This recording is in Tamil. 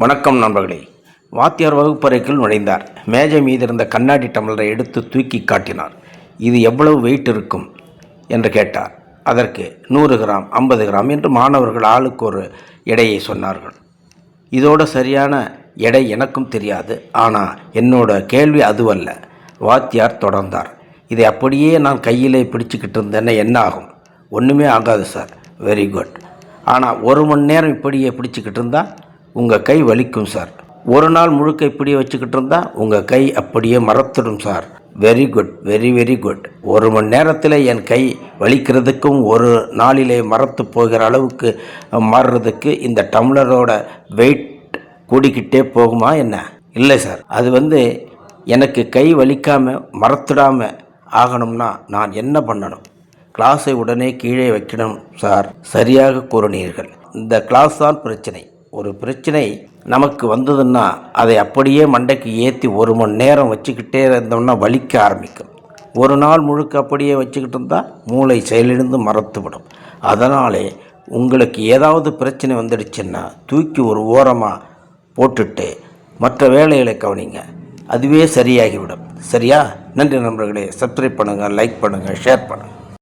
வணக்கம் நண்பர்களே. வாத்தியார் வகுப்பறைக்குள் நுழைந்தார். மேஜை மீது இருந்த கண்ணாடி டம்ளரை எடுத்து தூக்கி காட்டினார். இது எவ்வளவு வெயிட் இருக்கும்? என்று கேட்டார். அதற்கு நூறு கிராம் ஐம்பது கிராம் என்று மாணவர்கள் ஆளுக்கு ஒரு எடையை சொன்னார்கள். இதோட சரியான எடை எனக்கும் தெரியாது. ஆனால் என்னோட கேள்வி அதுவல்ல. வாத்தியார் தொடர்ந்தார். இதை அப்படியே நான் கையிலே பிடிச்சிக்கிட்டு இருந்தேன்னா என்ன ஆகும்? ஒன்றுமே ஆகாது சார். வெரி குட் ஆனால் ஒரு மணி நேரம் இப்படியே பிடிச்சிக்கிட்டு இருந்தால் உங்கள் கை வலிக்கும் சார். ஒரு நாள் முழுக்க இப்படியே வச்சுக்கிட்டு இருந்தால் உங்கள் கை அப்படியே மறத்துடும் sir. Very good very very good ஒரு மணி நேரத்தில் என் கை வலிக்கிறதுக்கும் ஒரு நாளிலே மறத்து போகிற அளவுக்கு மாறுறதுக்கு இந்த டம்ளரோட வெயிட் கூடிக்கிட்டே போகுமா என்ன? இல்லை சார். அது வந்து எனக்கு கை வலிக்காமல் மறத்துடாமல் ஆகணும்னா நான் என்ன பண்ணணும்? கிளாஸை உடனே கீழே வைக்கணும் சார். சரியாக கூறினீர்கள். இந்த கிளாஸ் தான் பிரச்சனை. ஒரு பிரச்சனை நமக்கு வந்ததுன்னா அதை அப்படியே மண்டைக்கு ஏற்றி ஒரு மணி நேரம் வச்சுக்கிட்டே இருந்தோம்னா வலிக்க ஆரம்பிக்கும். ஒரு நாள் முழுக்க அப்படியே வச்சுக்கிட்டு இருந்தால் மூளை செயலிழந்து மறத்துவிடும் அதனாலே உங்களுக்கு ஏதாவது பிரச்சனை வந்துடுச்சுன்னா தூக்கி ஒரு ஓரமாக போட்டுட்டு மற்ற வேலைகளை கவனிங்க. அதுவே சரியாகிவிடும். சரியா? நன்றி நண்பர்களே. சப்ஸ்கிரைப் பண்ணுங்கள் லைக் பண்ணுங்கள் ஷேர் பண்ணுங்கள்